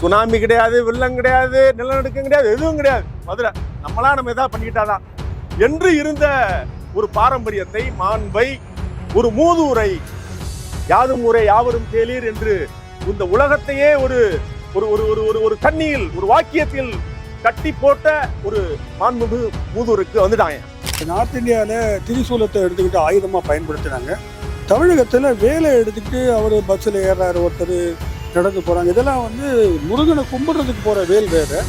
Tsunami கிடையாது வெள்ளம் கிடையாது நிலநடுக்கம் கிடையாது எதுவும் கிடையாது. மதுரை நம்மளா நம்ம எதாவது பண்ணிக்கிட்டாதான் என்று இருந்த ஒரு பாரம்பரியத்தை மாண்பை ஒரு மூதூரை யாதும் ஊரை யாவரும் கேளீர் என்று இந்த உலகத்தையே ஒரு ஒரு ஒரு ஒரு ஒரு ஒரு தண்ணியில் ஒரு வாக்கியத்தில் கட்டி போட்ட ஒரு மாண்புமிகு மூதூருக்கு வந்துட்டாங்க. நார்த் இந்தியாவில் திரிசூலத்தை எடுத்துக்கிட்டு ஆயுதமாக பயன்படுத்தினாங்க தமிழகத்தில் வேலை எடுத்துக்கிட்டு அவர் பஸ்ஸில் ஏறுறாரு ஒருத்தர். நடந்து போகிறாங்க இதெல்லாம் வந்து முருகனை கும்பிடுறதுக்கு போகிற வேல் வேறு.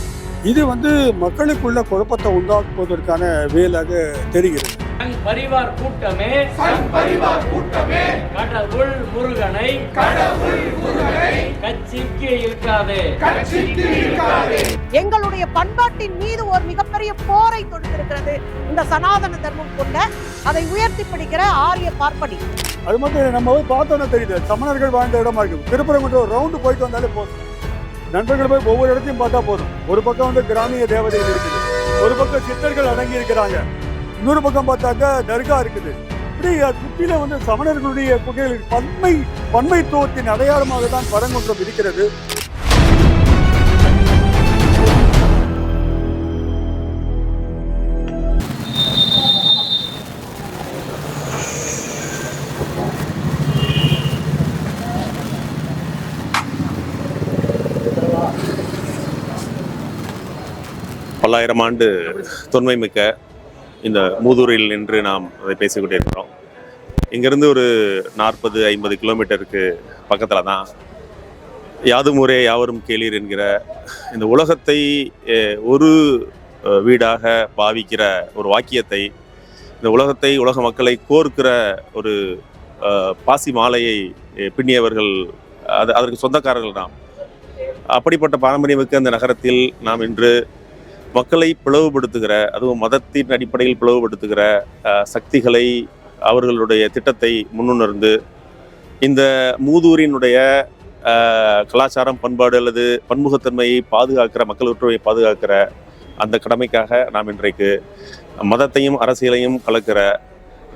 இது வந்து மக்களுக்குள்ள குழப்பத்தை உண்டாக்குவதற்கான வேலாக தெரிகிறது. பரிவார் கூட்டமே பரிவார் கூட்டமே கடவுள் முருகனை கடவுள் முருகனை கட்சிக்கு இருக்காதே. எங்களுடைய பண்பாட்டின் மீது ஒரு மிகப்பெரிய போரை தொடுத்திருக்கிறது. இந்த சனாதன தர்மம் கொண்ட அதை உயர்த்தி பிடிக்கிற ஆரிய பார்ப்படி அது மட்டும் நம்ம போய் தெரியுது. சமணர்கள் வாழ்ந்த இடமா இருக்கு திருப்பரங்குன்ற ஒரு ரவுண்டு போயிட்டு வந்தாலே போதும். நண்பர்கள் போய் ஒவ்வொரு இடத்தையும் பார்த்தா போதும். ஒரு பக்கம் வந்து கிராமிய தேவதைகள் இருக்குது. ஒரு பக்கம் சித்தர்கள் அடங்கி இருக்கிறாங்க. இன்னொரு பக்கம் பார்த்தாக்கா தர்கா இருக்குது. இப்படி சுற்றில வந்து சமணர்களுடைய குகைகள் பன்மை பன்மைத்துவத்தின் அடையாளமாக தான் பரங்குன்றம் இருக்கிறது. தொள்ளாயிரம் ஆண்டு தொன்மை மிக்க இந்த மூதூரில் நின்று நாம் அதை பேசிக்கிட்டே இருக்கிறோம். இங்கிருந்து ஒரு நாற்பது ஐம்பது கிலோமீட்டருக்கு பக்கத்தில் தான் யாதும் ஊரே யாவரும் கேளீர் என்கிற இந்த உலகத்தை ஒரு வீடாக பாவிக்கிற ஒரு வாக்கியத்தை இந்த உலகத்தை உலக மக்களை கோர்க்கிற ஒரு பாசி மாலையை பின்னியவர்கள் அது அதற்கு சொந்தக்காரர்கள் நாம். அப்படிப்பட்ட பாரம்பரியமிக்க அந்த நகரத்தில் நாம் இன்று மக்களை பிளவுபடுத்துகிற அதுவும் மதத்தின் அடிப்படையில் பிளவுபடுத்துகிற சக்திகளை அவர்களுடைய திட்டத்தை முன்னுணர்ந்து இந்த மூதூரினுடைய கலாச்சாரம் பண்பாடு அல்லது பன்முகத்தன்மையை பாதுகாக்கிற மக்கள் ஒற்றுமையை பாதுகாக்கிற அந்த கடமைக்காக நாம் இன்றைக்கு மதத்தையும் அரசியலையும் கலக்கிற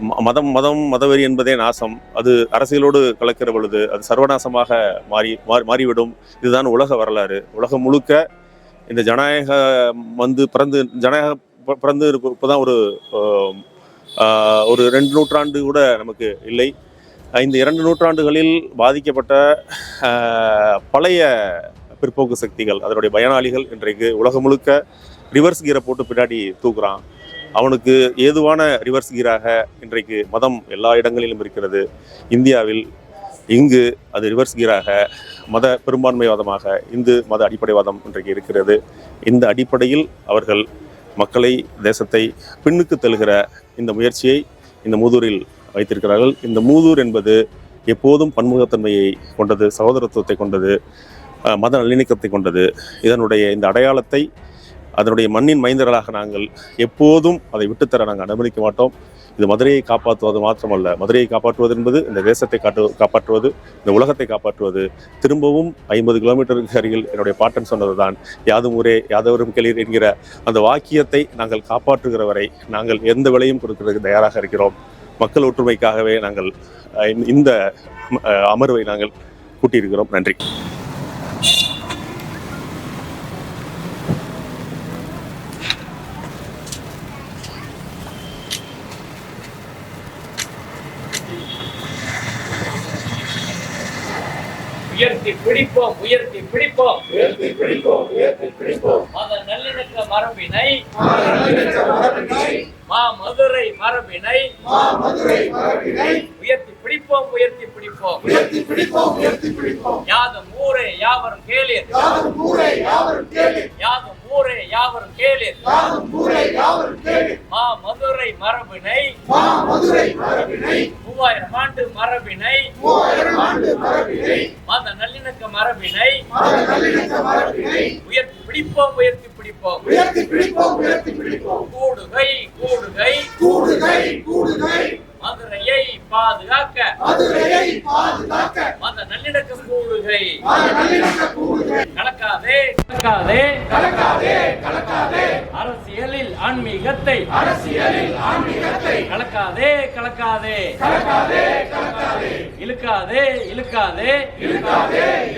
ம- மதம் மதம் மதவெறி என்பதே நாசம். அது அரசியலோடு கலக்கிற பொழுது அது சர்வநாசமாக மாறி மாறி- மாறிவிடும். இதுதான் உலக வரலாறு. உலகம் முழுக்க இந்த ஜனநாயக வந்து பிறந்து ஜனநாயக பிறந்து இப்போ- ஒரு ஒரு ரெண்டு நூற்றாண்டு கூட நமக்கு இல்லை. இந்த இரண்டு நூற்றாண்டுகளில் பாதிக்கப்பட்ட பழைய பிற்போக்கு சக்திகள் அதனுடைய பயனாளிகள் இன்றைக்கு உலகம் முழுக்க ரிவர்ஸ் கீரை போட்டு பின்னாடி தூக்குறான். அவனுக்கு ஏதுவான ரிவர்ஸ் கீராக இன்றைக்கு மதம் எல்லா இடங்களிலும் இருக்கிறது. இந்தியாவில் இங்கு அது ரிவர்ஸ் கீராக மத பெரும்பான்மைவாதமாக இந்து மத அடிப்படைவாதம் இன்றைக்கு இருக்கிறது. இந்த அடிப்படையில் அவர்கள் மக்களை தேசத்தை பின்னுக்கு தள்ளுகிற இந்த முயற்சியை இந்த மூதூரில் வைத்திருக்கிறார்கள். இந்த மூதூர் என்பது எப்போதும் பன்முகத்தன்மையை கொண்டது சகோதரத்துவத்தை கொண்டது மத நல்லிணக்கத்தை கொண்டது. இதனுடைய இந்த அடையாளத்தை அதனுடைய மண்ணின் மைந்தர்களாக நாங்கள் எப்போதும் அதை விட்டுத்தர நாங்கள் அனுமதிக்க மாட்டோம். இது மதுரையை காப்பாற்றுவது மாத்திரமல்ல. மதுரையை காப்பாற்றுவது என்பது இந்த தேசத்தை காட்டு காப்பாற்றுவது இந்த உலகத்தை காப்பாற்றுவது. திரும்பவும் ஐம்பது கிலோமீட்டருக்கு அருகில் என்னுடைய பாட்டன் சொன்னதுதான். யாதும் ஊரே யாதவரும் கேளீர் என்கிற அந்த வாக்கியத்தை நாங்கள் காப்பாற்றுகிற வரை நாங்கள் எந்த விலையும் கொடுக்கிறதுக்கு தயாராக இருக்கிறோம். மக்கள் ஒற்றுமைக்காகவே நாங்கள் இந்த- அமர்வை நாங்கள் கூட்டியிருக்கிறோம். நன்றி. உயர்த்தி பிடிப்போம் உயர்த்தி பிடிப்போம். உயர்த்தி பிடிப்போம் உயர்த்தி பிடிப்போம். மத நல்லிணக்க மரபினை. மா மதுரை மரபினை. உயர்த்தி பிடிப்போம் உயர்த்தி பிடிப்போம். உயர்த்தி பிடிப்போம் உயர்த்தி பிடிப்போம். யாதும் ஊரே யாவரும் கேளீர். யாதும் ஊரே யாவரும் கேளீர். மா மதுரை மரபினை. மூவாயிரம் ஆண்டு மரபினை மத நல்லிணக்க மரபினை உயர்த்தி பிடிப்போம் உயர்த்தி பிடிப்போம். உயர்த்தி பிடிப்போம் உயர்த்தி பிடிப்போம். கூடுகை கூடுகை. கூடுகை கூடுகை. மதுரையை பாதுகாக்க. மதுரையை பாதுகாக்க. மத நல்லிணக்க கூடுகை. நல்லிணக்க கூடுகை. கலக்காதே. கலக்காதே. கலக்காதே கலக்காதே. அரசியலில் ஆன்மீகத்தை. அரசியலில் ஆன்மீகத்தை. கலக்காதே கலக்காதே. கலக்காதே கலக்காதே. இழுக்காதே இழுக்காதே. இழுக்காதே.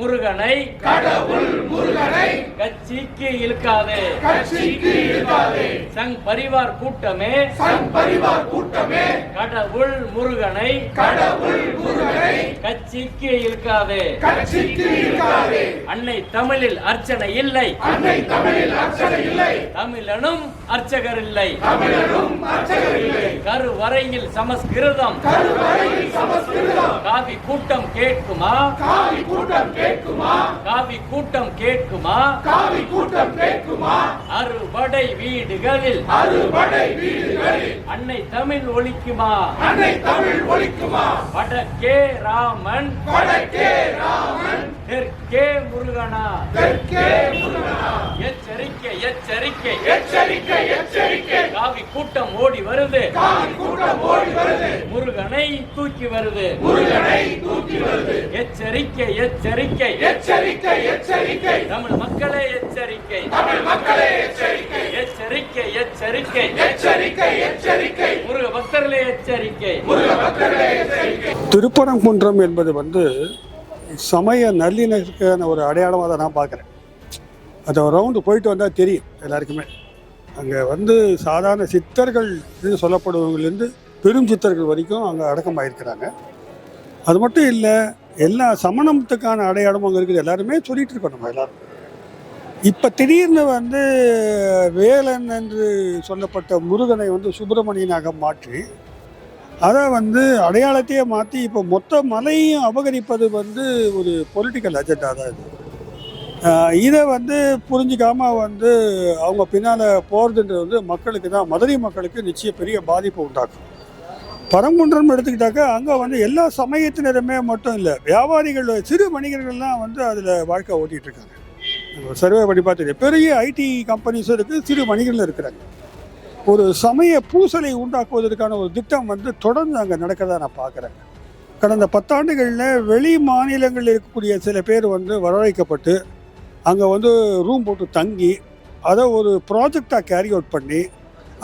முருகனை கடவுள் முருகனை கட்சிக்கு இழுக்காதே. கட்சிக்கு இழுக்காதே. சங் பரிவார் கூட்டமே சங் பரிவார் கூட்டமே. கடவுள் முருகனை கடவுள் முருகனை கட்சிக்கு இழுக்காதே. கட்சிக்கு இழுக்காதே. அன்னை தமிழில் அர்ச்சனை இல்லை. அன்னை தமிழில் அர்ச்சனை இல்லை. தமிழனும் அர்ச்சகர் இல்லை. தமிழரும் அர்ச்சகர் இல்லை. கருவறையில் சமஸ்கிருதம். கருவறையில் சமஸ்கிருதம். காவி கூட்டம் கேட்குமா? காவி கூட்டம் கேட்குமா? காவி கூட்டம் கேட்குமா? காவி கூட்டம் கேட்குமா? அறுபடை வீடுகளில். அறுபடை வீடுகளில். அன்னை தமிழ் ஒழிக்குமா? அன்னை தமிழ் ஒழிக்குமா? வடக்கே ராமன். வடக்கே ராமன். தெற்கே முருகனா. தெற்கே முருகனா. எச்சரிக்கை எச்சரிக்கை. எச்சரிக்கை எச்சரிக்கை. காவி கூட்டம் ஓடி வருது. காவி கூட்டம் ஓடி வருது. முருகனை தூக்கி வருது. முருகனை தூக்கி வருது. எச்சரிக்கை எச்சரிக்கை. எச்சரிக்கை எச்சரிக்கை. தமிழ் மக்களே எச்சரிக்கை. தமிழ் மக்களே எச்சரிக்கை. எச்சரிக்கை எச்சரிக்கை. எச்சரிக்கை எச்சரிக்கை. முருக பக்தர்களே எச்சரிக்கை. முருக பக்தர்களே எச்சரிக்கை. திருப்பரங்குன்றம் என்பது வந்து சமய நல்லிணக்கான ஒரு அடையாளமாக தான் நான் பார்க்குறேன். அது ரவுண்டு போயிட்டு வந்தால் தெரியும் எல்லாருக்குமே. அங்கே வந்து சாதாரண சித்தர்கள் சொல்லப்படுவவங்கலேருந்து பெரும் சித்தர்கள் வரைக்கும் அங்கே அடக்கமாயிருக்கிறாங்க. அது மட்டும் இல்லை எல்லா சமணத்துக்கான அடையாளமும் அங்கே இருக்குது. எல்லாருமே சொல்லிகிட்டு இருக்கோம் நம்ம எல்லாரும். இப்போ திடீர்னு வந்து வேலன் என்று சொல்லப்பட்ட முருகனை வந்து சுப்பிரமணியனாக மாற்றி அதை வந்து அடையாளத்தையே மாற்றி இப்போ மொத்த மலையும் அபகரிப்பது வந்து ஒரு பொலிட்டிக்கல் அஜெண்டா தான் இது. இதை வந்து புரிஞ்சிக்காமல் வந்து அவங்க பின்னால் போகிறதுன்றது வந்து மக்களுக்கு தான் மதுரை மக்களுக்கு நிச்சயம் பெரிய பாதிப்பு உண்டாக்கும். பரங்குன்றம் எடுத்துக்கிட்டாக்கா அங்கே வந்து எல்லா சமயத்தினருமே மட்டும் இல்லை வியாபாரிகள் சிறு வணிகர்கள்லாம் வந்து அதில் வாழ்க்கை ஓட்டிகிட்டு இருக்காங்க. சர்வே பண்ணி பார்த்துட்டு பெரிய ஐடி கம்பெனிஸும் இருக்குது சிறு வணிகர்கள் இருக்கிறாங்க. ஒரு சமய பூசலை உண்டாக்குவதற்கான ஒரு திட்டம் வந்து தொடர்ந்து அங்கே நடக்கிறதா நான் பார்க்குறேன். கடந்த பத்தாண்டுகளில் வெளி மாநிலங்களில் இருக்கக்கூடிய சில பேர் வந்து வரவழைக்கப்பட்டு அங்கே வந்து ரூம் போட்டு தங்கி அதை ஒரு ப்ராஜெக்டாக கேரி அவுட் பண்ணி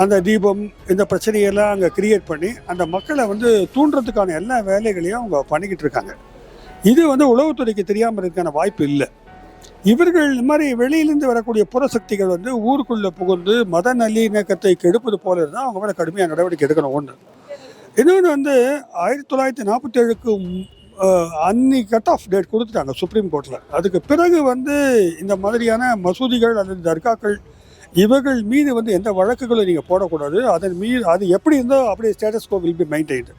அந்த தீபம் இந்த பிரச்சனையெல்லாம் அங்கே கிரியேட் பண்ணி அந்த மக்களை வந்து தூண்டுறதுக்கான எல்லா வேலைகளையும் அவங்க பண்ணிக்கிட்டு இருக்காங்க. இது வந்து உளவுத்துறைக்கு தெரியாமல் இருக்கான வாய்ப்பு இல்லை. இவர்கள் இந்த மாதிரி வெளியிலேருந்து வரக்கூடிய புறசக்திகள் வந்து ஊருக்குள்ளே புகுந்து மத நல்லிணக்கத்தை கெடுப்பது போல இருந்தால் அவங்க மேலே கடுமையாக நடவடிக்கை எடுக்கணும். ஒன்று இன்னொன்று வந்து ஆயிரத்தி தொள்ளாயிரத்தி நாற்பத்தி ஏழுக்கு அன்னி கட் ஆஃப் டேட் கொடுத்துட்டாங்க சுப்ரீம் கோர்ட்டில் அதுக்கு பிறகு வந்து இந்த மாதிரியான மசூதிகள் அல்லது தர்காக்கள் இவர்கள் மீது வந்து எந்த வழக்குகளும் நீங்கள் போடக்கூடாது. அதன் மீது அது எப்படி இருந்தோ அப்படியே status quo will be maintained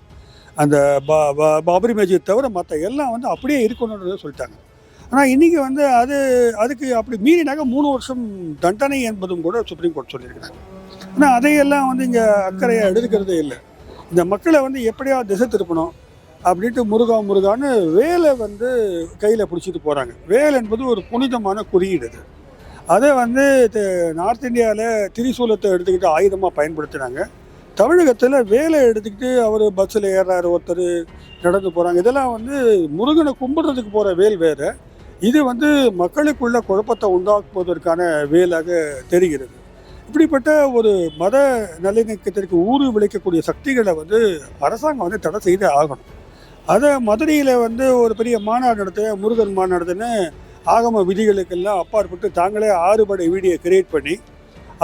அந்த பா பா- பாபரி மஸ்ஜித் தவிர மற்ற எல்லாம் வந்து அப்படியே இருக்கணுன்றதை சொல்லிட்டாங்க. ஆனால் இன்றைக்கி வந்து அது அதுக்கு அப்படி மீறினாக்க மூணு வருஷம் தண்டனை என்பதும் கூட சுப்ரீம் கோர்ட் சொல்லியிருக்கிறாங்க. ஆனால் அதையெல்லாம் வந்து இங்கே அக்கறையாக எடுக்கிறதே இல்லை. இந்த மக்களை வந்து எப்படியாவது திசை திருப்பணும் அப்படின்ட்டு முருகா முருகான்னு வேலை வந்து கையில் பிடிச்சிட்டு போகிறாங்க வேல் என்பது ஒரு புனிதமான குறியீடு அது. அதை வந்து நார்த் இந்தியாவில் திரிசூலத்தை எடுத்துக்கிட்டு ஆயுதமாக பயன்படுத்தினாங்க தமிழகத்தில் வேலை எடுத்துக்கிட்டு அவர் பஸ்ஸில் ஏறாரு ஒருத்தர் நடந்து போகிறாங்க இதெல்லாம் வந்து முருகனை கும்பிடுறதுக்கு போகிற வேல் வேறு. இது வந்து மக்களுக்குள்ள குழப்பத்தை உண்டாக்குவதற்கான வேலாக தெரிகிறது. இப்படிப்பட்ட ஒரு மத நல்லிணக்கத்திற்கு ஊறு விளைக்கக்கூடிய சக்திகளை வந்து அரசாங்கம் வந்து தடை செய்தே ஆகணும். அதை மதுரையில் வந்து ஒரு பெரிய மாநாடு நடத்த முருகன் மாநாடுன்னு ஆகம விதிகளுக்கெல்லாம் அப்பாற்பட்டு தாங்களே ஆறுபடை வீடியோ கிரியேட் பண்ணி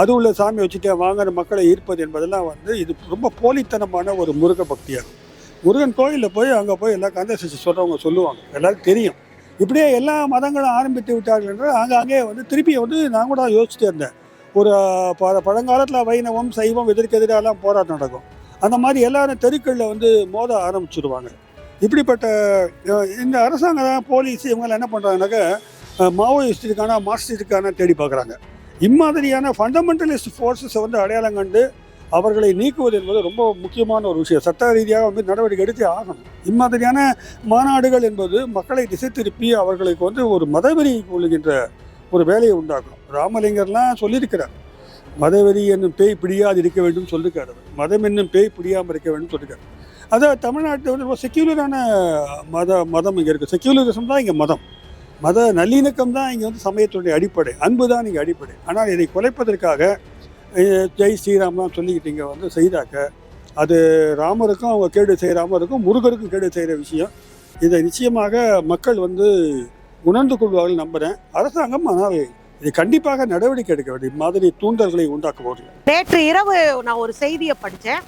அது உள்ள சாமி வச்சுட்டு வாங்கின மக்களை ஈர்ப்பது என்பதெல்லாம் வந்து இது ரொம்ப போலித்தனமான ஒரு முருக பக்தியாகும் முருகன் கோயிலில் போய் அங்கே போய் எல்லா கந்தசஷ்டி சொல்கிறவங்க சொல்லுவாங்க. எல்லாருக்கும் தெரியும். இப்படியே எல்லா மதங்களும் ஆரம்பித்து விட்டார்கள் என்றால் ஆங்காங்கே வந்து திருப்பி வந்து நான் கூட யோசிச்சுட்டே இருந்தேன். ஒரு ப பழங்காலத்தில் வைணவம் சைவம் எதிர்க்கு எதிராலாம் போராட்டம் நடக்கும். அந்த மாதிரி எல்லாரும் தெருக்களில் வந்து மோத ஆரம்பிச்சிடுவாங்க இப்படிப்பட்ட இந்த அரசாங்கம் தான் போலீஸ் இவங்கெல்லாம் என்ன பண்ணுறாங்கனாக்க மாவோயிஸ்டிற்கான மார்க்சிஸ்டுக்கான தேடி பார்க்குறாங்க. இம்மாதிரியான ஃபண்டமெண்டலிஸ்ட் ஃபோர்ஸஸை வந்து அடையாளம் கண்டு அவர்களை நீக்குவது என்பது ரொம்ப முக்கியமான ஒரு விஷயம். சட்ட ரீதியாக வந்து நடவடிக்கை எடுத்து ஆகணும். இம்மாதிரியான மாநாடுகள் என்பது மக்களை திசை திருப்பி அவர்களுக்கு வந்து ஒரு மதவெறி கொள்கின்ற ஒரு வேலையை உண்டாக்கும். ராமலிங்கர்லாம் சொல்லியிருக்கிறார். மதவெறி என்னும் பேய் பிடியாது இருக்க வேண்டும் சொல்லிருக்காரு மதம் என்னும் பேய் பிடியாமல் இருக்க வேண்டும் சொல்லியிருக்காரு அதான் தமிழ்நாட்டில் வந்து ரொம்ப செக்யூலரான மத மதம் இங்கே இருக்குது செக்யூலரிசம் தான் இங்கே மதம். மத நல்லிணக்கம் தான் இங்கே வந்து சமயத்துடைய அடிப்படை. அன்பு தான் இங்கே அடிப்படை. ஆனால் இதை குலைப்பதற்காக ஜெய் ஸ்ரீராம்லாம் சொல்லிக்கிட்டு இங்கே வந்து செய்தாக்க அது ராமருக்கும் அவங்க கேடு செய்ய ராமருக்கும் முருகருக்கும் கேடு செய்கிற விஷயம். இதை நிச்சயமாக மக்கள் வந்து உணர்ந்து கொள்வார்கள் நம்புகிறேன் அரசாங்கம் ஆனால் இது கண்டிப்பாக நடவடிக்கை எடுக்க வேண்டும். மாதிரி தூண்டல்களை உண்டாக்குவார்கள் நேற்று இரவு நான் ஒரு செய்தியை படித்தேன்.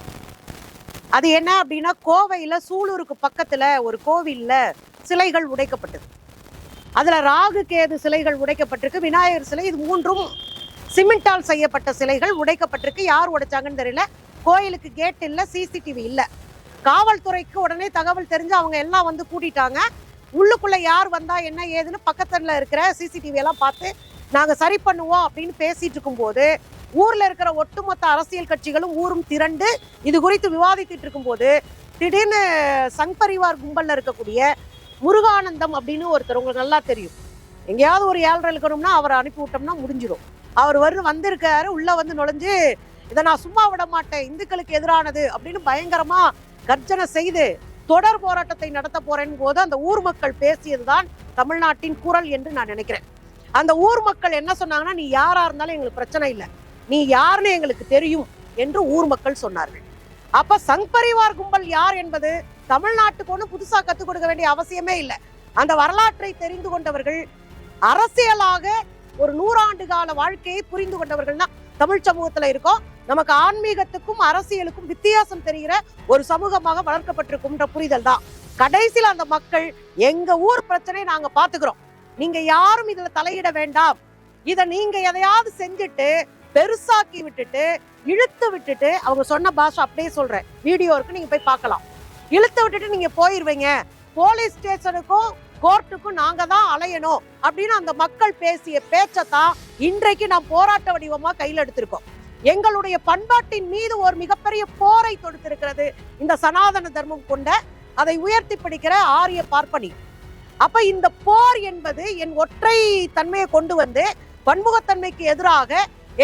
அது என்ன அப்படின்னா கோவையில் சூலூருக்கு பக்கத்தில் ஒரு கோவிலில் சிலைகள் உடைக்கப்பட்டது. அதில் ராகு கேது சிலைகள் உடைக்கப்பட்டிருக்கு விநாயகர் சிலை இது மூன்றும் சிமெண்டால் செய்யப்பட்ட சிலைகள் உடைக்கப்பட்டிருக்கு. யார் உடைச்சாங்கன்னு தெரியல. கோயிலுக்கு கேட் இல்லை சிசிடிவி இல்லை. காவல்துறைக்கு உடனே தகவல் தெரிஞ்சு அவங்க எல்லாம் வந்து கூட்டிட்டாங்க. உள்ளுக்குள்ள யார் வந்தா என்ன ஏதுன்னு பக்கத்துல இருக்கிற சிசிடிவி எல்லாம் பார்த்து நாங்க சரி பண்ணுவோம் அப்படின்னு பேசிட்டு இருக்கும்போது ஊர்ல இருக்கிற ஒட்டுமொத்த அரசியல் கட்சிகளும் ஊரும் திரண்டு இது குறித்து விவாதித்துட்டு இருக்கும்போது திடீர்னு சங் பரிவார் கும்பல்ல இருக்கக்கூடிய முருகானந்தம் அப்படின்னு ஒருத்தர் உங்களுக்கு நல்லா தெரியும். எங்கேயாவது ஒரு ஏழரை இருக்கணும்னா அவரை அனுப்பி விட்டோம்னா முடிஞ்சிடும். அவர் வரு வந்திருக்காரு உள்ள வந்து நுழைஞ்சு இதை நான் சும்மா விட மாட்டேன் இந்துக்களுக்கு எதிரானது அப்படின்னு பயங்கரமா கர்ஜனை செய்து தொடர் போராட்டத்தை நடத்த போறேன் போது அந்த ஊர் மக்கள் பேசியதுதான் தமிழ்நாட்டின் குரல் என்று நான் நினைக்கிறேன். அந்த ஊர் மக்கள் என்ன சொன்னாங்கன்னா நீ யாரா இருந்தாலும் எங்களுக்கு பிரச்சனை இல்லை. நீ யாருன்னு எங்களுக்கு தெரியும் என்று ஊர் மக்கள் சொன்னார்கள். அப்ப சங் பரிவார் கும்பல் யார் என்பது தமிழ்நாட்டுக்கு ஒண்ணு புதுசா கத்துக் கொடுக்க வேண்டிய அவசியமே இல்லை. அந்த வரலாற்றை தெரிந்து கொண்டவர்கள் அரசியலாக ஒரு நூறாண்டு கால வாழ்க்கையை புரிந்து கொண்டவர்கள் தான் தமிழ் சமூகத்துல இருக்கோம். நமக்கு ஆன்மீகத்துக்கும் அரசியலுக்கும் வித்தியாசம் தெரிகிற ஒரு சமூகமாக வளர்க்கப்பட்டிருக்கும்ன்ற புரிதல் தான். கடைசியில் அந்த மக்கள் எங்க ஊர் பிரச்சனையை நாங்க பாத்துக்கிறோம் நீங்க யாரும் இதுல தலையிட வேண்டாம். இதை நீங்க எதையாவது செஞ்சுட்டு பெருசாக்கி விட்டுட்டு இழுத்து விட்டுட்டு அவங்க சொன்ன பாஷை அப்படியே சொல்றேன். வீடியோ இருக்கு நீங்க போய் பார்க்கலாம். இழுத்து விட்டுட்டு நீங்க போயிருவீங்க. போலீஸ் ஸ்டேஷனுக்கும் கோர்ட்டுக்கும் நாங்க தான் அலையணும் அப்படின்னு அந்த மக்கள் பேசிய பேச்சத்தான் இன்றைக்கு நாம் போராட்ட வடிவமா கையில் எடுத்திருக்கோம். எங்களுடைய பண்பாட்டின் மீது ஒரு மிகப்பெரிய போரை தொடுத்திருக்கிறது இந்த சனாதன தர்மம் கொண்ட அதை உயர்த்தி பிடிக்கிற ஆரிய பார்ப்பனி. அப்ப இந்த போர் என்பது என் ஒற்றை தன்மையை கொண்டு வந்து பன்முகத்தன்மைக்கு எதிராக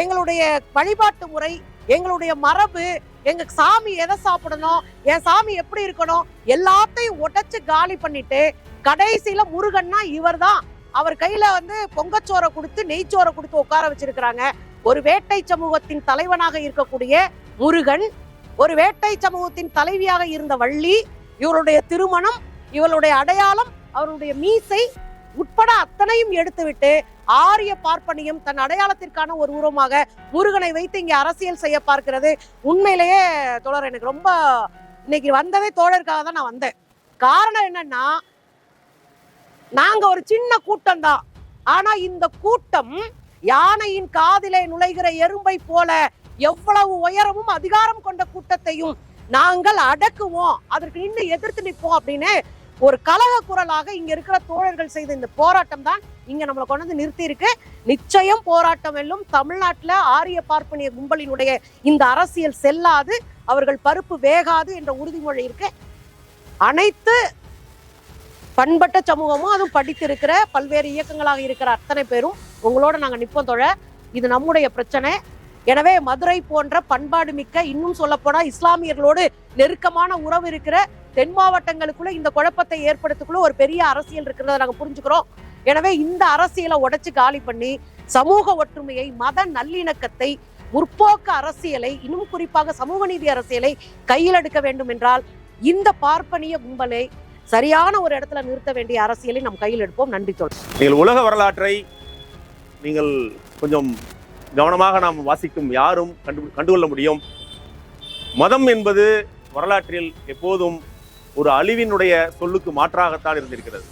எங்களுடைய வழிபாட்டு முறை எங்களுடைய மரபு எங்க சாமி எதை சாப்பிடணும் என் சாமி எப்படி இருக்கணும் எல்லாத்தையும் உடைச்சு காலி பண்ணிட்டு கடைசியில முருகன்னா இவர்தான். அவர் கையில வந்து பொங்கச்சோரை கொடுத்து நெய்ச்சோரை கொடுத்து உட்கார வச்சிருக்கிறாங்க. ஒரு வேட்டை சமூகத்தின் தலைவனாக இருக்கக்கூடிய முருகன் ஒரு வேட்டை சமூகத்தின் தலைவியாக இருந்த வள்ளி இவருடைய திருமணம் இவருடைய அடையாளம் அவருடைய மீசை உட்பட அத்தனையும் எடுத்துவிட்டு ஆரிய பார்ப்பனியும் தன் அடையாளத்திற்கான ஒரு உருவமாக முருகனை வைத்து இங்கே அரசியல் செய்ய பார்க்கிறது. உண்மையிலேயே தோழர் எனக்கு ரொம்ப இன்னைக்கு வந்ததே தோழருக்காக தான் நான் வந்தேன். காரணம் என்னன்னா நாங்க ஒரு சின்ன கூட்டம் தான் ஆனா இந்த கூட்டம் யானையின் காதிலே நுழைகிற எறும்பை போல எவ்வளவு உயரமும் அதிகாரம் கொண்ட கூட்டத்தையும் நாங்கள் அடக்குவோம். அதற்கு நின்று எதிர்த்து நிற்போம் அப்படின்னு ஒரு கலக குரலாக இங்க இருக்கிற தோழர்கள் செய்த இந்த போராட்டம் தான் இங்க நம்மளை கொண்டு வந்து நிறுத்தி இருக்கு. நிச்சயம் போராட்டம் எல்லாம் தமிழ்நாட்டில் ஆரிய பார்ப்பனிய கும்பலினுடைய இந்த அரசியல் செல்லாது அவர்கள் பருப்பு வேகாது என்ற உறுதிமொழி இருக்கு. அனைத்து பண்பட்ட சமூகமும் அதுவும் படித்திருக்கிற பல்வேறு இயக்கங்களாக இருக்கிற அத்தனை பேரும் உங்களோட நாங்கள் நிப்போம் தொழ இது நம்முடைய பிரச்சனை. எனவே மதுரை போன்ற பண்பாடு மிக்க இன்னும் சொல்ல போனா இஸ்லாமியர்களோடு நெருக்கமான உறவு இருக்கிற தென் மாவட்டங்களுக்குள்ள இந்த குழப்பத்தை ஏற்படுத்தக்குள்ள ஒரு பெரிய அரசியல் இருக்கிறத நாங்க புரிஞ்சுக்கிறோம். எனவே இந்த அரசியலை உடைச்சு காலி பண்ணி சமூக ஒற்றுமையை மத நல்லிணக்கத்தை முற்போக்கு அரசியலை இன்னும் குறிப்பாக சமூக நீதி அரசியலை கையில் எடுக்க வேண்டும் என்றால் இந்த பார்ப்பனிய கும்பலை சரியான ஒரு இடத்துல நிறுத்த வேண்டிய அரசியலை நம் கையில் எடுப்போம். நன்றி சொல் நீங்கள் உலக வரலாற்றை நீங்கள் கொஞ்சம் கவனமாக நாம் வாசிக்கும் யாரும் கண்டு கண்டுகொள்ள முடியும். மதம் என்பது வரலாற்றில் எப்போதும் ஒரு அழிவினுடைய சொல்லுக்கு மாற்றாகத்தான் இருந்திருக்கிறது.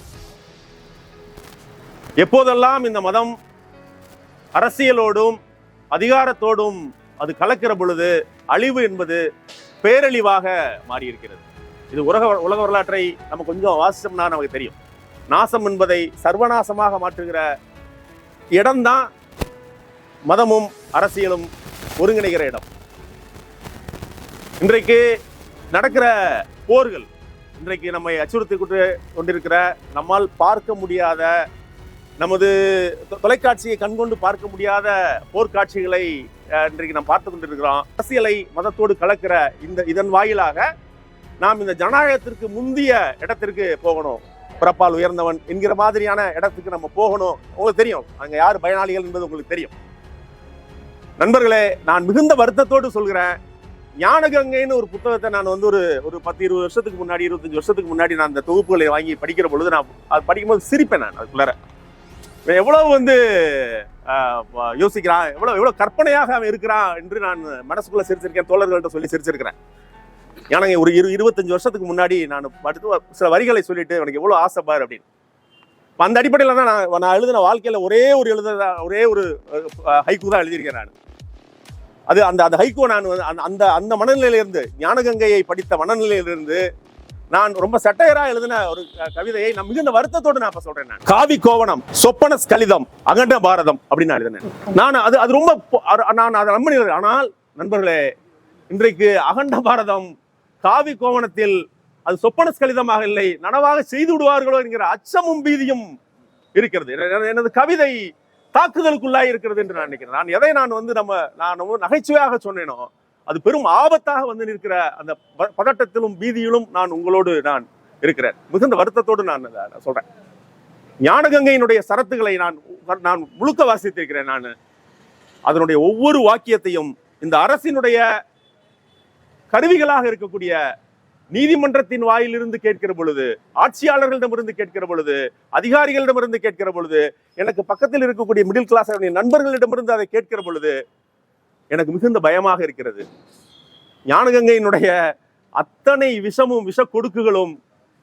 எப்போதெல்லாம் இந்த மதம் அரசியலோடும் அதிகாரத்தோடும் அது கலக்கிற பொழுது அழிவு என்பது பேரழிவாக மாறியிருக்கிறது. இது உலக உலக வரலாற்றை நம்ம கொஞ்சம் வாசிச்சோம்னா நமக்கு தெரியும். நாசம் என்பதை சர்வநாசமாக மாற்றுகிற இடம்தான் மதமும் அரசியலும் ஒருங்கிணைகிற இடம். இன்றைக்கு நடக்கிற போர்கள் இன்றைக்கு நம்மை அச்சுறுத்தி கொண்டு கொண்டிருக்கிற நம்மால் பார்க்க முடியாத நமது தொ- தொலைக்காட்சியை கண்கொண்டு பார்க்க முடியாத போர்க்காட்சிகளை இன்றைக்கு நாம் பார்த்து கொண்டிருக்கிறோம். அரசியலை மதத்தோடு கலக்கிற இந்த இதன் வாயிலாக நாம் இந்த ஜனநாயகத்திற்கு முந்திய இடத்திற்கு போகணும். பிறப்பால் உயர்ந்தவன் என்கிற மாதிரியான இடத்துக்கு நம்ம போகணும். உங்களுக்கு தெரியும். அங்க யார் பயனாளிகள் என்பது உங்களுக்கு தெரியும். நண்பர்களே நான் மிகுந்த வருத்தத்தோடு சொல்கிறேன். ஞானகங்கைன்னு ஒரு புத்தகத்தை நான் வந்து ஒரு ஒரு பத்து இருபது வருஷத்துக்கு முன்னாடி இருபத்தஞ்சு வருஷத்துக்கு முன்னாடி நான் அந்த தொகுப்புகளை வாங்கி படிக்கிற பொழுது நான் அது படிக்கும்போது சிரிப்பேன் நான் அதுக்குள்ளார. எவ்வளவு வந்து யோசிக்கிறான் எவ்வளவு எவ்வளவு கற்பனையாக அவன் இருக்கிறான் என்று நான் மனசுக்குள்ள சிரிச்சிருக்கேன் தோழர்கள்ட்ட சொல்லி சிரிச்சிருக்கிறேன். ஞானகை ஒரு இரு இருபத்தஞ்சு வருஷத்துக்கு முன்னாடி நான் படுத்து சில வரிகளை சொல்லிட்டு எனக்கு எவ்வளவு ஆசை அப்படின்னு. அந்த அடிப்படையில் தான் நான் நான் எழுதின வாழ்க்கையில் ஒரே ஒரு எழுத ஒரே ஒரு ஹைக்கு தான் எழுதியிருக்கேன் நான். அது அந்த அந்த ஹைகோ நான் அந்த- அந்த மனநிலையிலிருந்து ஞானகங்கையை படித்த மனநிலையிலிருந்து நான் ரொம்ப சட்டையரா எழுதின ஒரு கவிதையை நான் மிகுந்த வருத்தத்தோடு நான் இப்ப சொல்றேன் நான். காவி கோவணம் சொப்பனஸ் கலிதம் அகண்ட பாரதம் அப்படின்னு நான் எழுதினேன். நான் அது அது ரொம்ப நான் அதை நம்பினேன் ஆனால் நண்பர்களே இன்றைக்கு அகண்ட பாரதம் காவி கோவணத்தில் அது சொப்பனஸ் கலிதமாக இல்லை நனவாக செய்து விடுவார்களோ என்கிற அச்சமும் பீதியும் இருக்கிறது. எனது கவிதை தாக்குதலுக்குள்ளாய் இருக்கிறது என்று நான் நினைக்கிறேன். நான் எதை நான் வந்து நம்ம நான் நகைச்சுவையாக சொன்னேனோ அது பெரும் ஆபத்தாக வந்து நிற்கிற அந்த ப- பதட்டத்திலும் பீதியிலும் நான் உங்களோடு நான் இருக்கிறேன். மிகுந்த வருத்தத்தோடு நான் நான் சொல்றேன். ஞானகங்கையினுடைய சரத்துகளை நான் நான் முழுக்க வாசித்திருக்கிறேன் நான். அதனுடைய ஒவ்வொரு வாக்கியத்தையும் இந்த அரசினுடைய கருவிகளாக இருக்கக்கூடிய நீதிமன்றத்தின் வாயிலிருந்து கேட்கிற பொழுது ஆட்சியாளர்களிடமிருந்து கேட்கிற பொழுது அதிகாரிகளிடமிருந்து கேட்கிற பொழுது எனக்கு பக்கத்தில் இருக்கக்கூடிய மிடில் கிளாஸ் நண்பர்களிடமிருந்து அதை கேட்கிற பொழுது எனக்கு மிகுந்த பயமாக இருக்கிறது. ஞானகங்கையினுடைய அத்தனை விஷமும் விஷ கொடுக்குகளும்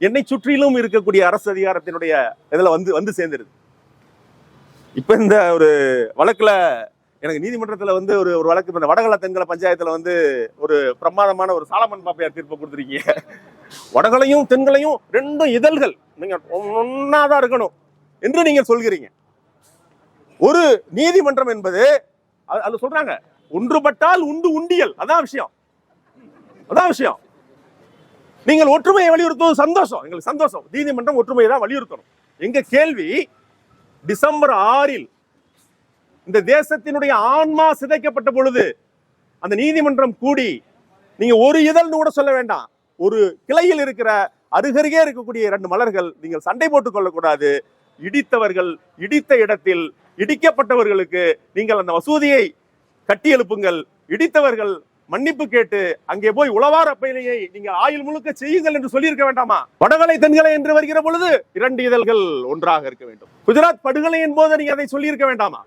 என்னை சுற்றிலும் இருக்கக்கூடிய அரசு அதிகாரத்தினுடைய இதில் வந்து வந்து சேர்ந்துருது. இப்போ இந்த ஒரு வழக்கில் எனக்கு நீதிமன்றத்தில் வந்து ஒரு ஒரு வழக்கு இந்த வடகல தென்கல பஞ்சாயத்தில் வந்து ஒரு பிரமாதமான ஒரு சாலமன் பாப்பையார் தீர்ப்பு கொடுத்துருக்கீங்க. வடகலையும் தென்களையும் ரெண்டும் இதழ்கள். நீங்க ஒன்னாதான் இருக்கணும் என்று நீங்கள் சொல்கிறீங்க. ஒரு நீதிமன்றம் என்பது அது- சொல்றாங்க ஒன்றுபட்டால் உண்டு உண்டியல். அதான் விஷயம். அதான் விஷயம். நீங்கள் ஒற்றுமையை வலியுறுத்துவது சந்தோஷம். எங்களுக்கு சந்தோஷம். நீதிமன்றம் ஒற்றுமையை தான் வலியுறுத்தணும். எங்க கேள்வி டிசம்பர் ஆறில் இந்த தேசத்தினுடைய ஆன்மா சிதைக்கப்பட்ட பொழுது அந்த நீதிமன்றம் கூடி நீங்க ஒரு இதழ்னு கூட சொல்ல வேண்டாம். ஒரு கிளையில் இருக்கிற அருகருகே இருக்கக்கூடிய இரண்டு மலர்கள் நீங்கள் சண்டை போட்டுக் கொள்ளக்கூடாது. இடித்தவர்கள் இடித்த இடத்தில் இடிக்கப்பட்டவர்களுக்கு நீங்கள் அந்த மசூதியை கட்டி எழுப்புங்கள். இடித்தவர்கள் மன்னிப்பு கேட்டு அங்கே போய் உளவார பயிலையை நீங்க ஆயுள் முழுக்க செய்யுங்கள் என்று சொல்லியிருக்க வேண்டாமா? வடகலை தென்கலை என்று வருகிற பொழுது இரண்டு இதழ்கள் ஒன்றாக இருக்க வேண்டும். குஜராத் படுகொலையின் போது நீங்க அதை சொல்லியிருக்க வேண்டாமா?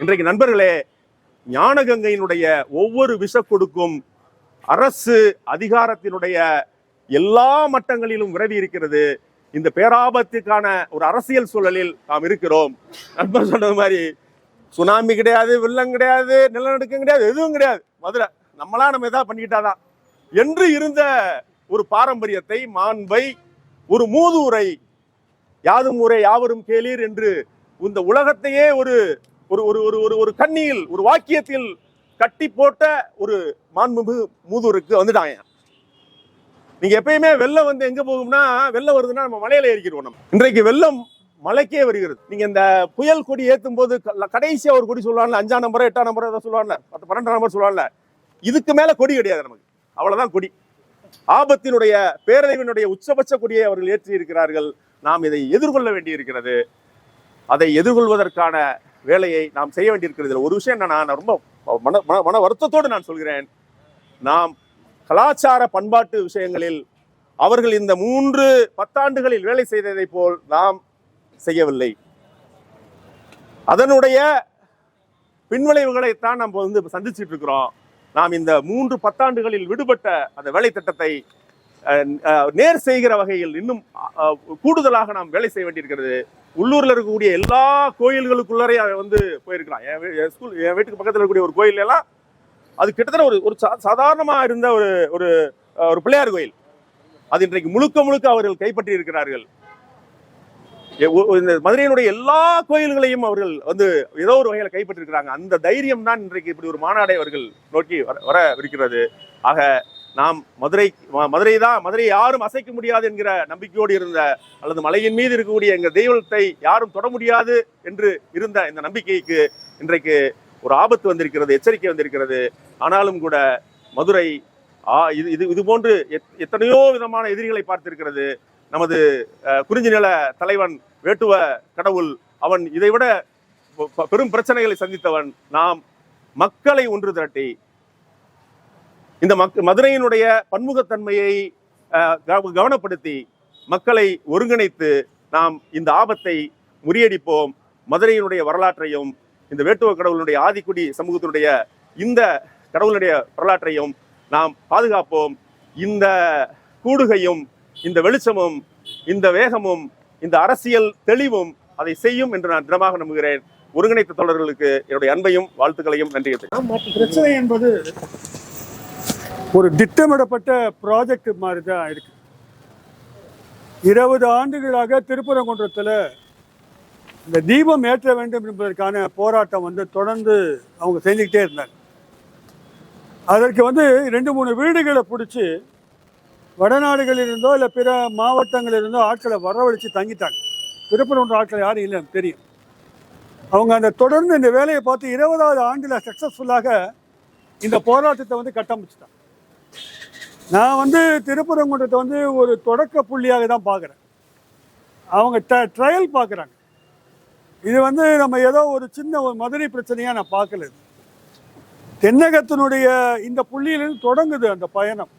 இன்றைக்கு நண்பர்களே ஞானகங்கையினுடைய ஒவ்வொரு விஷ கொடுக்கும் அரசு அதிகாரத்தினுடைய எல்லா மட்டங்களிலும் விரவி இருக்கிறது. இந்த பேராபத்துக்கான ஒரு அரசியல் சூழலில் நாம் இருக்கிறோம். நண்பர் சொன்னது மாதிரி சுனாமி கிடையாது வெள்ளம் கிடையாது நிலநடுக்கம் கிடையாது எதுவும் கிடையாது. மதுரை நம்மளா நம்ம எதாவது பண்ணிக்கிட்டாதான். என்று இருந்த ஒரு பாரம்பரியத்தை மாண்பை ஒரு மூதூரை யாதும் ஊரை யாவரும் கேளீர் என்று இந்த உலகத்தையே ஒரு ஒரு ஒரு ஒரு ஒரு ஒரு கண்ணியில் ஒரு வாக்கியத்தில் கட்டி போட்ட ஒரு மாண்புமிகு மூதூருக்கு வந்துட்டாங்க. நீங்க எப்பயுமே வெள்ளம் வந்து எங்க போகும்னா வெள்ளம் வருதுன்னா நம்ம மலையில ஏறிக்கிறோம் நம்ம. இன்றைக்கு வெள்ளம் மலைக்கே வருகிறது. நீங்க இந்த புயல் கொடி ஏத்தும் போது கடைசியா ஒரு கொடி சொல்லுவாங்க அஞ்சாம் நம்பர் எட்டாம் நம்பர் ஏதோ சொல்லுவாங்க பத்து பன்னெண்டாம் நம்பர் சொல்லுவாங்கல்ல இதுக்கு மேல கொடி கிடையாது நமக்கு. அவ்வளவுதான் கொடி. ஆபத்தினுடைய பேரழிவினுடைய உச்சபட்ச கொடியை அவர்கள் ஏற்றி இருக்கிறார்கள் நாம் இதை எதிர்கொள்ள வேண்டியிருக்கிறது. அதை எதிர்கொள்வதற்கான வேலையை நாம் செய்ய வேண்டியிருக்கிறது. ஒரு விஷயம் என்னன்னா நான் ரொம்ப மன மன மன வருத்தத்தோடு நான் சொல்கிறேன். நாம் கலாச்சார பண்பாட்டு விஷயங்களில் அவர்கள் இந்த மூன்று பத்தாண்டுகளில் வேலை செய்ததை போல் நாம் செய்யவில்லை. அதனுடைய பின்விளைவுகளைத்தான் நம்ம வந்து சந்திச்சுட்டு சந்திச்சிட்டு இருக்கிறோம் நாம் இந்த மூன்று பத்தாண்டுகளில் விடுபட்ட அந்த வேலை திட்டத்தை நேர் செய்கிற வகையில் இன்னும் கூடுதலாக நாம் வேலை செய்ய வேண்டியிருக்கிறது. உள்ளூர்ல இருக்கக்கூடிய எல்லா கோயில்களுக்குள்ளரே அவன் வந்து போயிருக்கலாம் என் என் ஸ்கூல் என் வீட்டுக்கு பக்கத்தில் இருக்கக்கூடிய ஒரு கோயில் எல்லாம் அது கிட்டத்தட்ட ஒரு ஒரு சா- சாதாரணமா இருந்த ஒரு ஒரு ஒரு பிள்ளையார் கோயில். அது இன்றைக்கு முழுக்க முழுக்க அவர்கள் கைப்பற்றி இருக்கிறார்கள் இந்த மதுரையினுடைய எல்லா கோயில்களையும் அவர்கள் வந்து ஏதோ ஒரு வகையில் கைப்பற்றிருக்கிறாங்க. அந்த தைரியம் தான் இன்றைக்கு இப்படி ஒரு மாநாடை அவர்கள் நோக்கி வர வரவிருக்கிறது ஆக நாம் மதுரை மதுரை தான் மதுரையை யாரும் அசைக்க முடியாது என்கிற நம்பிக்கையோடு இருந்த அல்லது மலையின் மீது இருக்கக்கூடிய எங்கள் தெய்வத்தை யாரும் தொட முடியாது என்று இருந்த இந்த நம்பிக்கைக்கு இன்றைக்கு ஒரு ஆபத்து வந்திருக்கிறது எச்சரிக்கை வந்திருக்கிறது. ஆனாலும் கூட மதுரை ஆ, இது இது இது போன்று எத்- எத்தனையோ விதமான எதிரிகளை பார்த்திருக்கிறது. நமது குறிஞ்சி நில தலைவன் வேட்டுவ கடவுள் அவன் இதைவிட பெரும் பிரச்சனைகளை சந்தித்தவன் நாம் மக்களை ஒன்று திரட்டி இந்த மக் மதுரையினுடைய பன்முகத்தன்மையை கவனப்படுத்தி மக்களை ஒருங்கிணைத்து நாம் இந்த ஆபத்தை முறியடிப்போம். மதுரையினுடைய வரலாற்றையும் இந்த வேட்டுவ கடவுளுடைய ஆதிக்குடி சமூகத்தினுடைய இந்த கடவுளுடைய வரலாற்றையும் நாம் பாதுகாப்போம். இந்த கூடுகையும் இந்த வெளிச்சமும் இந்த வேகமும் இந்த அரசியல் தெளிவும் அதை செய்யும் என்று நான் திடமாக நம்புகிறேன். ஒருங்கிணைத்த தொடர்களுக்கு என்னுடைய அன்பையும் வாழ்த்துக்களையும் நன்றி பிரச்சனை என்பது ஒரு திட்டமிடப்பட்ட ப்ராஜெக்ட் மாதிரி தான் இருக்கு. இருபது ஆண்டுகளாக திருப்பரங்குன்றத்தில் இந்த தீபம் ஏற்ற வேண்டும் என்பதற்கான போராட்டம் வந்து தொடர்ந்து அவங்க செஞ்சுக்கிட்டே இருந்தாங்க. அதற்கு வந்து ரெண்டு மூணு வீடுகளை பிடிச்சி வடநாடுகளிலிருந்தோ இல்லை பிற மாவட்டங்களில் இருந்தோ ஆட்களை வரவழைச்சு தங்கிட்டாங்க. திருப்பரங்குன்ற ஆட்கள் யாரும் இல்லை எனக்கு தெரியும். அவங்க அந்த தொடர்ந்து இந்த வேலையை பார்த்து இருபதாவது ஆண்டில் சக்ஸஸ்ஃபுல்லாக இந்த போராட்டத்தை வந்து கட்டமைச்சிட்டாங்க. நான் வந்து திருப்பரங்குன்றத்தை வந்து ஒரு தொடக்க புள்ளியாக தான் பார்க்குறேன். அவங்க ட ட்ரையல் பார்க்குறாங்க. இது வந்து நம்ம ஏதோ ஒரு சின்ன ஒரு மதுரை பிரச்சனையாக நான் பார்க்கல இது. தென்னகத்தினுடைய இந்த புள்ளியிலிருந்து தொடங்குது அந்த பயணம்.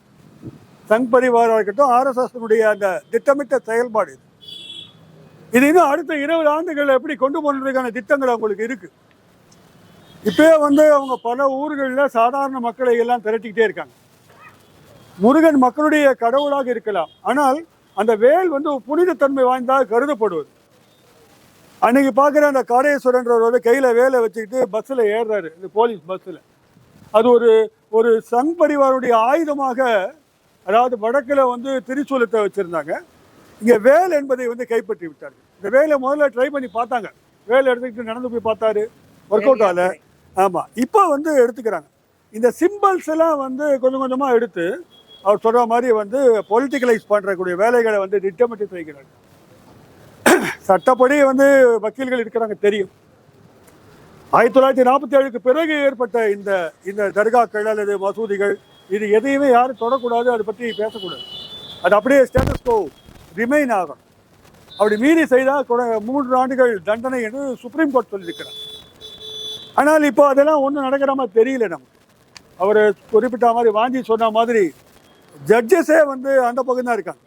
சங் பரிவாராக இருக்கட்டும் ஆர்எஸ்எஸ்னுடைய அந்த திட்டமிட்ட செயல்பாடு இது. இது இன்னும் அடுத்த இருபது ஆண்டுகள் எப்படி கொண்டு போனதுக்கான திட்டங்கள் அவங்களுக்கு இருக்கு. இப்பயே வந்து அவங்க பல ஊர்களில் சாதாரண மக்களை எல்லாம் திரட்டிக்கிட்டே இருக்காங்க. முருகன் மக்களுடைய கடவுளாக இருக்கலாம். ஆனால் அந்த வேல் வந்து புனிதத்தன்மை வாய்ந்ததாக கருதப்படுவது. அன்னைக்கு பார்க்குற அந்த காடேஸ்வரன்றவர் வந்து கையில் வேலை வச்சுக்கிட்டு பஸ்ஸில் ஏறுறாரு இந்த போலீஸ் பஸ்ஸில் அது ஒரு ஒரு சங் பரிவாருடைய ஆயுதமாக அதாவது வடக்கில் வந்து திரிசூலத்தை வச்சுருந்தாங்க. இங்கே வேல் என்பதை வந்து கைப்பற்றி விட்டார்கள். இந்த வேலை முதல்ல ட்ரை பண்ணி பார்த்தாங்க. வேலை எடுத்துக்கிட்டு நடந்து போய் பார்த்தாரு. ஒர்க் அவுட் ஆகல ஆமாம் இப்போ வந்து எடுத்துக்கிறாங்க. இந்த சிம்பிள்ஸ் எல்லாம் வந்து கொஞ்சம் கொஞ்சமாக எடுத்து அவர் சொல்கிற மாதிரி வந்து பொலிட்டிக்கலைஸ் பண்ணுறக்கூடிய வேலைகளை வந்து திட்டமிட்டு செய்கிறாங்க சட்டப்படி வந்து வக்கீல்கள் இருக்கிறாங்க தெரியும். ஆயிரத்தி தொள்ளாயிரத்தி நாற்பத்தி ஏழுக்கு பிறகு ஏற்பட்ட இந்த இந்த தர்காக்கள் அல்லது மசூதிகள் இது எதையுமே யாரும் தொடக்கூடாது அதை பற்றி பேசக்கூடாது. அது அப்படியே ஸ்டேட்டஸ் கோ ரிமைன் ஆகும். அப்படி மீறி செய்தால் கூட மூன்று ஆண்டுகள் தண்டனை என்று சுப்ரீம் கோர்ட் சொல்லியிருக்கிறார். ஆனால் இப்போ அதெல்லாம் ஒன்றும் நடக்கிற மாதிரி தெரியல நமக்கு. அவர் குறிப்பிட்ட மாதிரி வாஞ்சி சொன்ன மாதிரி ஜட்ஜஸே வந்து அந்த பக்கம் தான் இருக்காங்க.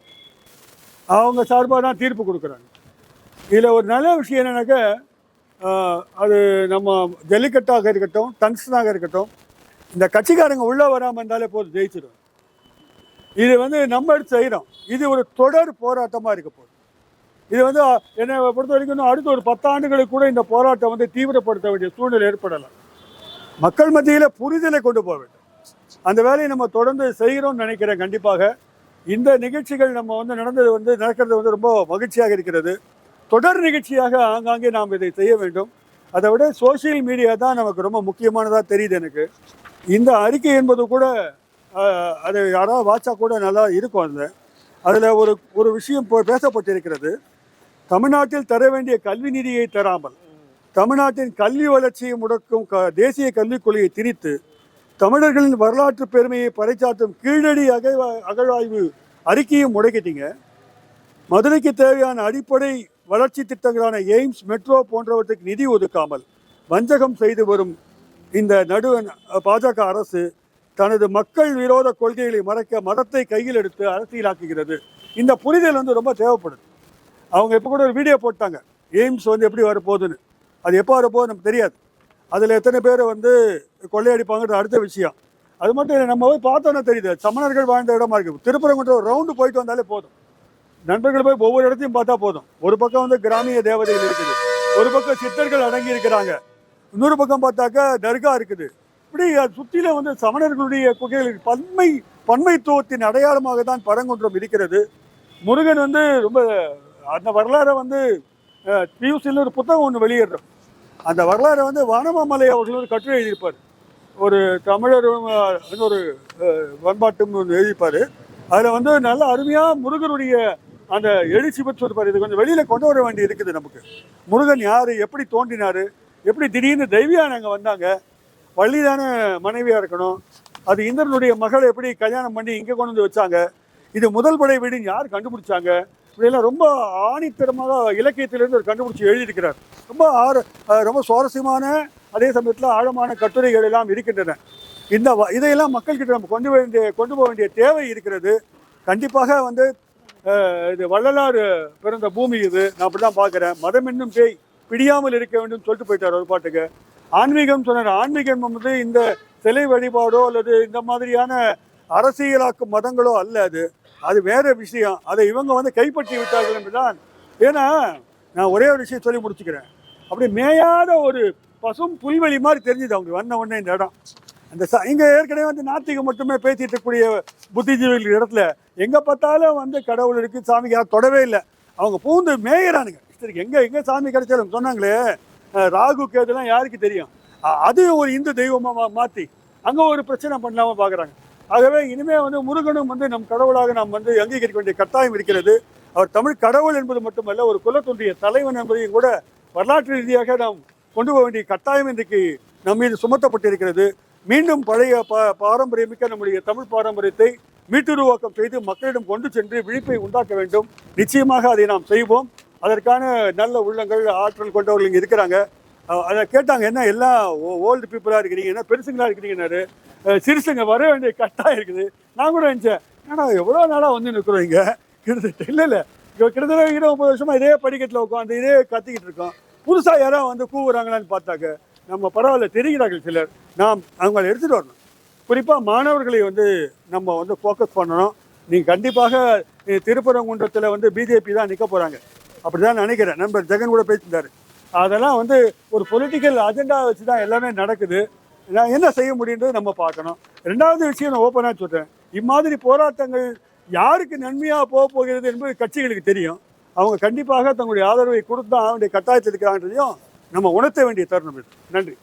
அவங்க சார்பாக தான் தீர்ப்பு கொடுக்குறாங்க. இதில் ஒரு நல்ல விஷயம் என்னென்னாக்கா அது நம்ம ஜல்லிக்கட்டாக இருக்கட்டும் டங்ஸ்டனாக இருக்கட்டும் இந்த கட்சிக்காரங்க உள்ளே வராமல் இருந்தாலே போதும் ஜெயிச்சிடும். இது வந்து நம்ம எடுத்து செய்கிறோம். இது ஒரு தொடர் போராட்டமாக இருக்க போகுது. இது வந்து என்னை பொறுத்த வரைக்கும் அடுத்த ஒரு பத்தாண்டுகளுக்கு கூட இந்த போராட்டம் வந்து தீவிரப்படுத்த வேண்டிய சூழ்நிலை ஏற்படலாம் மக்கள் மத்தியில் புரிதலை கொண்டு போக வேண்டும். அந்த வேலையை நம்ம தொடர்ந்து செய்கிறோம்னு நினைக்கிறேன் கண்டிப்பாக. இந்த நிகழ்ச்சிகள் நம்ம வந்து நடந்தது வந்து நடக்கிறது வந்து ரொம்ப மகிழ்ச்சியாக இருக்கிறது. தொடர் நிகழ்ச்சியாக ஆங்காங்கே நாம் இதை செய்ய வேண்டும். அதை விட சோஷியல் மீடியா தான் நமக்கு ரொம்ப முக்கியமானதாக தெரியுது எனக்கு. இந்த அறிக்கை என்பது கூட அது யாராவது வாட்சா கூட நல்லா இருக்கும் அதில். அதில் ஒரு ஒரு விஷயம் பேசப்பட்டிருக்கிறது. தமிழ்நாட்டில் தர வேண்டிய கல்வி நிதியை தராமல் தமிழ்நாட்டின் கல்வி வளர்ச்சியை முடக்கும் க தேசிய கல்விக் கொள்கையை திரித்து தமிழர்களின் வரலாற்று பெருமையை பறைச்சாற்றும் கீழடி அகை அகழ்வாய்வு அறிக்கையை முடக்கிட்டீங்க. மதுரைக்கு தேவையான அடிப்படை வளர்ச்சி திட்டங்களான எய்ம்ஸ் மெட்ரோ போன்றவற்றுக்கு நிதி ஒதுக்காமல் வஞ்சகம் செய்து வரும் இந்த நடுவன் பாஜக அரசு தனது மக்கள் விரோத கொள்கைகளை மறைக்க மதத்தை கையில் எடுத்து அரசியலாக்குகிறது. இந்த புரிதல் வந்து ரொம்ப தேவைப்படுது. அவங்க இப்போ கூட ஒரு வீடியோ போட்டாங்க. எய்ம்ஸ் வந்து எப்படி வரப்போகுதுன்னு. அது எப்போ வரப்போகுது நமக்கு தெரியாது. அதில் எத்தனை பேர் வந்து கொள்ளையடிப்பாங்கிறது அடுத்த விஷயம். அது மட்டும் இல்லை நம்ம போய் பார்த்தோன்னே தெரியுது? சமணர்கள் வாழ்ந்த இடமா இருக்குது திருப்பரங்குன்ற ஒரு ரவுண்டு போயிட்டு வந்தாலே போதும். நண்பர்கள் போய் ஒவ்வொரு இடத்தையும் பார்த்தா போதும். ஒரு பக்கம் வந்து கிராமிய தேவதைகள் இருக்குது. ஒரு பக்கம் சித்தர்கள் அடங்கி இருக்கிறாங்க. இன்னொரு பக்கம் பார்த்தாக்கா தர்கா இருக்குது. இப்படி சுற்றில வந்து சமணர்களுடைய குகைகள் பன்மை பன்மைத்துவத்தின் அடையாளமாக தான் பரங்குன்றம் இருக்கிறது. முருகன் வந்து ரொம்ப அந்த வரலாறை வந்து பியூசியில் ஒரு புத்தகம் ஒன்று வெளியிடுறோம் அந்த வரலாறை வந்து வானமாமலை அவர்கள் ஒரு கட்டுரை எழுதியிருப்பார். ஒரு தமிழர் அஹ், ஒரு பண்பாட்டும் ஒன்று எழுதியிருப்பார். அதில் வந்து நல்ல அருமையாக முருகனுடைய அந்த எழுச்சி பெற்றிருப்பார் இது கொஞ்சம் வெளியில் கொண்டு வர வேண்டி இருக்குது நமக்கு. முருகன் யார் எப்படி தோன்றினார் எப்படி திடீர்னு தெய்வியானவங்க வந்தாங்க வள்ளிதான மனைவியாக இருக்கணும் அது இந்திரனுடைய மகளை எப்படி கல்யாணம் பண்ணி இங்கே கொண்டு வந்து வச்சாங்க இது முதல் படை வீடுன்னு யார் கண்டுபிடிச்சாங்க இப்படியெல்லாம் ரொம்ப ஆணித்தரமாக இலக்கியத்திலிருந்து ஒரு கண்டுபிடிச்சி எழுதியிருக்கிறார். ரொம்ப ஆர ரொம்ப சுவாரஸ்யமான அதே சமயத்தில் ஆழமான கட்டுரைகள் எல்லாம் இருக்கின்றன. இந்த வ- இதையெல்லாம் மக்கள்கிட்ட நம்ம கொண்டு வேண்டிய கொண்டு போக வேண்டிய தேவை இருக்கிறது. கண்டிப்பாக வந்து இது வள்ளலாறு பிறந்த பூமி இது. நான் அப்படி தான் பார்க்குறேன். மதம் என்னும் பேய் பிடியாமல் இருக்க வேண்டும் சொல்லிட்டு போயிட்டார் ஒரு பாட்டுக்கு. ஆன்மீகம் சொன்னார். ஆன்மீகம் வந்து இந்த சிலை வழிபாடோ அல்லது இந்த மாதிரியான அரசியலாக்கும் மதங்களோ அல்ல அது. அது வேற விஷயம். அதை இவங்க வந்து கைப்பற்றி விட்டார்கள் என்றுதான் ஏன்னா நான் ஒரே ஒரு விஷயம் சொல்லி முடிச்சுக்கிறேன். அப்படி மேயாத ஒரு பசும் புல்வெளி மாதிரி தெரிஞ்சுது அவங்க. வந்த உடனே இந்த இடம். அந்த ச இங்கே ஏற்கனவே வந்து நாத்திகம் மட்டுமே பேசிட்டு இருக்கக்கூடிய புத்திஜீவிகள் இடத்துல எங்கே பார்த்தாலும் வந்து கடவுள் இருக்குது சாமிக்கு யாரும் தொடவே இல்லை. அவங்க பூந்து மேயறானுங்க. சரி எங்கே எங்கே சாமி கிடைச்சாலும் சொன்னாங்களே ராகு கேதுலாம் யாருக்கு தெரியும்? அது ஒரு இந்து தெய்வமாக மாற்றி அங்கே ஒரு பிரச்சனை பண்ணாமல் பார்க்குறாங்க ஆகவே இனிமே வந்து முருகனும் வந்து நம் கடவுளாக நாம் வந்து அங்கீகரிக்க வேண்டிய கட்டாயம் இருக்கிறது. அவர் தமிழ் கடவுள் என்பது மட்டுமல்ல ஒரு குலத்தொன்றிய தலைவன் என்பதையும் கூட வரலாற்று ரீதியாக நாம் கொண்டு போக வேண்டிய கட்டாயம் இன்றைக்கு நம் மீது சுமத்தப்பட்டிருக்கிறது. மீண்டும் பழைய பா பாரம்பரியமிக்க நம்முடைய தமிழ் பாரம்பரியத்தை மீட்டுருவாக்கம் செய்து மக்களிடம் கொண்டு சென்று விழிப்பை உண்டாக்க வேண்டும். நிச்சயமாக அதை நாம் செய்வோம். அதற்கான நல்ல உள்ளங்கள் ஆற்றல் கொண்டவர்கள் இங்கே இருக்கிறாங்க. அதை கேட்டாங்க என்ன எல்லாம் ஓல்டு பீப்புளாக இருக்கிறீங்க? என்ன பெருசுங்களாக இருக்கிறீங்கன்னாரு சிறுசுங்க வர வேண்டிய கட்டாக இருக்குது. நான் கூட நினச்சேன் ஏன்னா எவ்வளோ நாளாக வந்து நிற்கிறோம் இங்கே? கிட்டத்தட்ட இல்லை இல்லை. கிட்டத்தட்ட இருபது முப்பது வருஷமா இதே படிக்கட்டில் உட்காந்து இதே கத்திக்கிட்டு இருக்கோம். புதுசாக யாராவது வந்து கூவுறாங்களான்னு பார்த்தாக்க நம்ம பரவாயில்ல தெரிகிறார்கள் சிலர். நாம் அவங்களை எடுத்துகிட்டு வரணும். குறிப்பாக மாணவர்களை வந்து நம்ம வந்து ஃபோக்கஸ் பண்ணணும். நீங்கள் கண்டிப்பாக திருப்பரங்குன்றத்தில் வந்து பிஜேபி தான் நிற்க போகிறாங்க அப்படி தான் நினைக்கிறேன். நண்பர் ஜெகன் கூட பேசியிருந்தார். அதெல்லாம் வந்து ஒரு பொலிட்டிக்கல் அஜெண்டா வச்சு தான் எல்லாமே நடக்குது. நான் என்ன செய்ய முடியுன்றது நம்ம பார்க்கணும். ரெண்டாவது விஷயம் நான் ஓப்பனாக சொல்கிறேன் இம்மாதிரி போராட்டங்கள் யாருக்கு நன்மையாக போக போகிறது என்பது கட்சிகளுக்கு தெரியும். அவங்க கண்டிப்பாக தங்களுடைய ஆதரவை கொடுத்து தான் அவனுடைய கட்டாயத்தில் இருக்கிறாங்கன்றதையும் நம்ம உணர்த்த வேண்டிய தருணம் இது. நன்றி.